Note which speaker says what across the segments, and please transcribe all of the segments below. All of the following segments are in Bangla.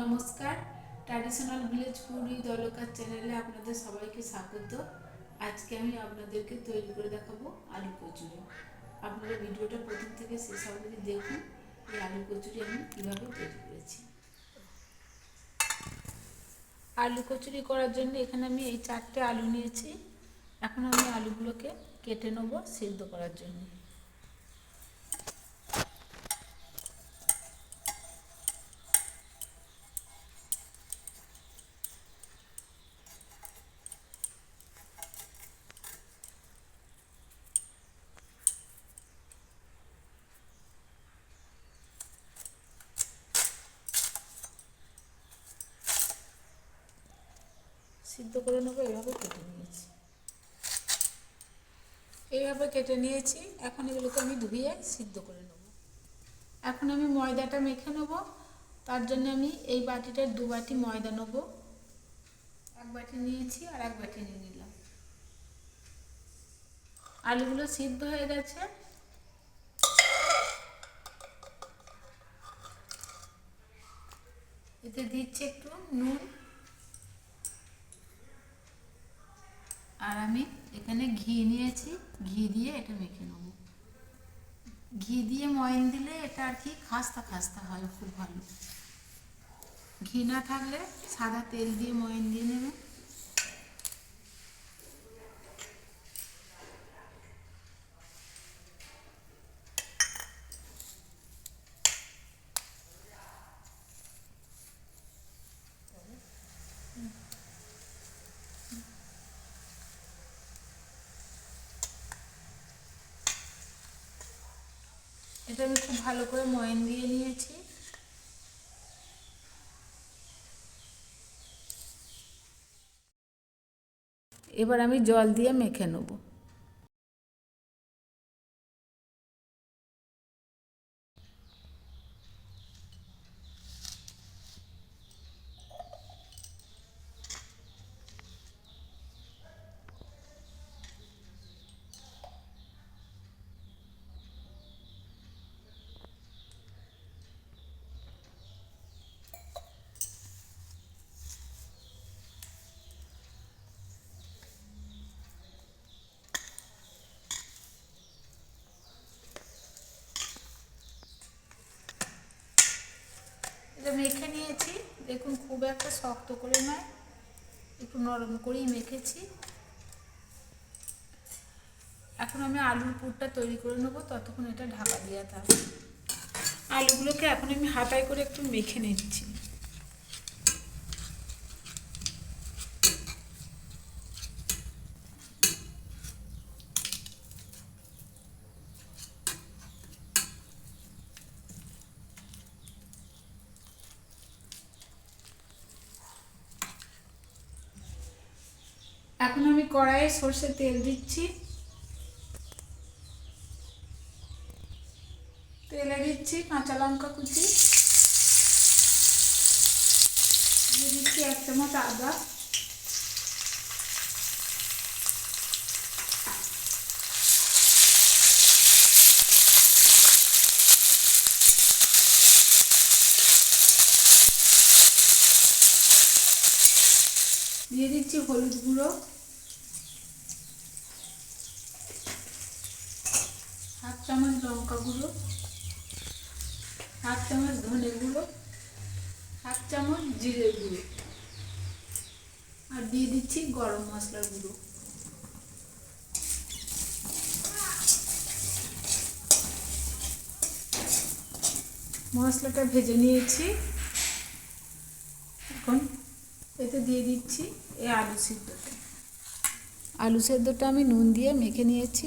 Speaker 1: নমস্কার। ট্র্যাডিশনাল ভিলেজ পুরী দলকার চ্যানেলে আপনাদের সবাইকে স্বাগত। আজকে আমি আপনাদেরকে তৈরি করে দেখাবো আলু কচুরি। আপনারা ভিডিওটা প্রথম থেকে শেষ অবধি দেখুন এই আলু কচুরি আমি কীভাবে তৈরি করেছি। আলু কচুরি করার জন্য এখানে আমি এই চারটে আলু নিয়েছি। এখন আমি আলুগুলোকে কেটে নেব সিদ্ধ করার জন্য। সিদ্ধ করে নেব এইভাবে কেটে নিয়েছি। এইভাবে কেটে নিয়েছি, এখন এগুলোকে আমি ধুয়ে সিদ্ধ করে নেব। এখন আমি ময়দাটা মেখে নেব, তার জন্য আমি এই বাটিটার দু বাটি ময়দা নেব। এক বাটি নিয়েছি আর এক বাটি নিয়ে নিলাম। আলুগুলো সিদ্ধ হয়ে গেছে। এতে দিচ্ছি একটু নুন আর আমি এখানে ঘি নিয়েছি, ঘি দিয়ে এটা মেখে নেব। ঘি দিয়ে ময়ন দিলে এটা আর কি খাস্তা খাস্তা হয়, খুব ভালো। ঘি না থাকলে সাদা তেল দিয়ে ময়ন দিয়ে নেবে। আমি খুব ভালো করে ময়ন দিয়ে নিয়েছি। এবার আমি জল দিয়ে মেখে নেব। মেখে নিয়েছি। দেখুন, খুব একটা শক্ত করে নয়। একটু নরম করেই মেখেছি। এখন আমি আলুর পুরটা তৈরি করে নেব। ততক্ষণ এটা ঢাকা দিয়ে থাকবে আলুগুলোকে এখন আমি হাতায় করে একটু মেখে নিচ্ছি। এখন আমি কড়াইয়ে সর্ষে তেল দিচ্ছি। তেলে দিচ্ছি কাঁচা লঙ্কা কুচি। দিচ্ছি এক চামচ আদা। দিয়ে দিচ্ছি হলুদ গুঁড়ো। চামচ লঙ্কা গুঁড়ো হাফ চামচ ধনে গুঁড়ো হাফ চামচ জিরে গুঁড়ো আর দিয়ে দিচ্ছি গরম মশলার গুঁড়ো। মশলাটা ভেজে নিয়েছি। এখন এতে দিয়ে দিচ্ছি এই আলু সিদ্ধটা। আলু সেদ্ধটা আমি নুন দিয়ে মেখে নিয়েছি।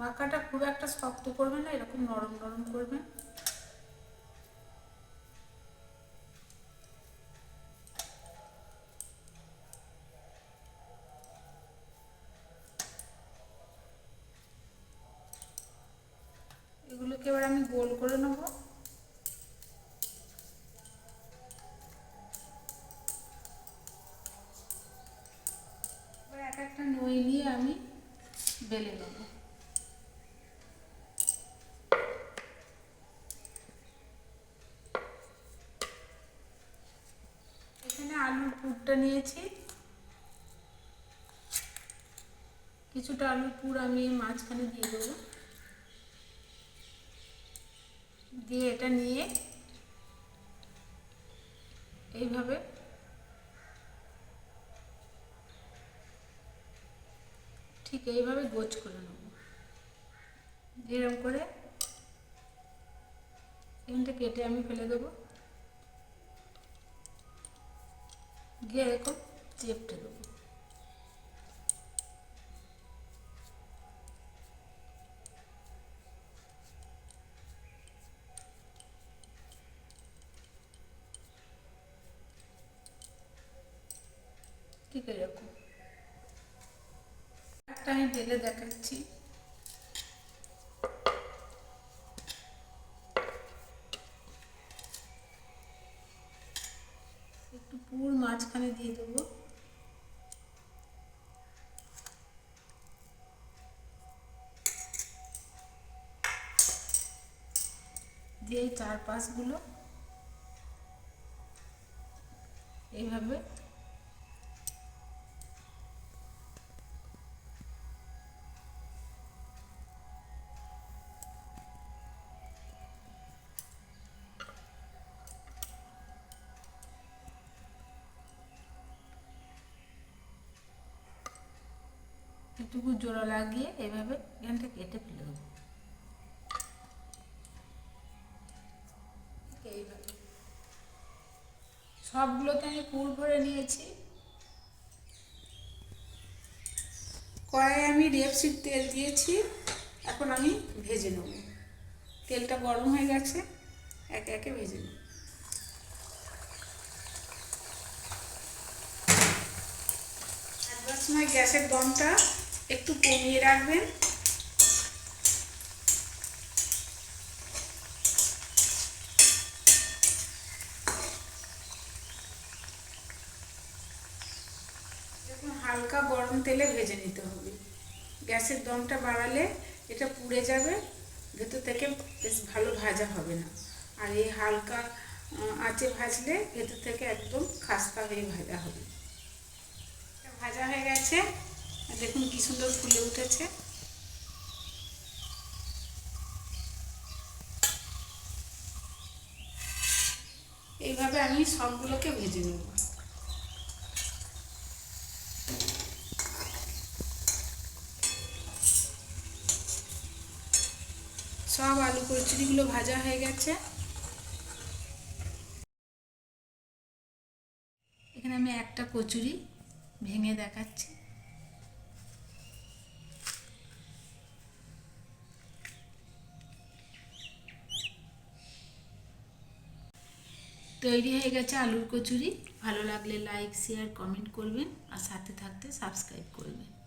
Speaker 1: মাখাটা খুব একটা শক্ত করবেন না, এরকম নরম নরম করবেন এগুলোকে এবার আমি গোল করে নেব। একটা নই নিয়ে আমি বেলে নেব এখানে আলুর পুরটা নিয়েছি। কিছুটা আলুর পুর আমি মাঝখানে দিয়ে দেবো। দিয়ে এটা নিয়ে এইভাবে ঠিক এইভাবে গোছ করে নেব। এরকম করে এখানটা কেটে আমি ফেলে দেবো। গিয়ে এরকম চেপটে দেবো। ঠিক এরকম। একটা আমি ঢেলে দেখাচ্ছি একটু পুর মাঝখানে দিয়ে দেবো। দিয়ে এই চার পাঁচগুলো এইভাবে একটুকু জোড়া লাগিয়ে এভাবে এখানটা কেটে ফেলে দেবো। সবগুলোতে আমি পুর ভরে নিয়েছি। কড়াইয়ে আমি রেপসিড তেল দিয়েছি। এখন আমি ভেজে নেব। তেলটা গরম হয়ে গেছে, একে একে ভেজে নেব। সময় গ্যাসের দমটা একটু কমিয়ে রাখবেন। হালকা গরম তেলে ভেজে নিতে হবে। গ্যাসের দমটা বাড়ালে এটা পুড়ে যাবে, ভেতর থেকে বেশ ভালো ভাজা হবে না। আর এই হালকা আঁচে ভাজলে ভেতর থেকে একদম খাস্তা হয়ে ভাজা হবে। ভাজা হয়ে গেছে। দেখুন কি সুন্দর ফুলে উঠেছে। এইভাবে আমি সবগুলোকে ভেজে নেব। সব আলু কচুরিগুলো ভাজা হয়ে গেছে। এখানে আমি একটা কচুরি ভেঙে দেখাচ্ছি। তৈরি হয়ে গেছে আলুর কচুরি। ভালো লাগলে লাইক শেয়ার কমেন্ট করবেন আর সাথে থাকতে সাবস্ক্রাইব করবেন।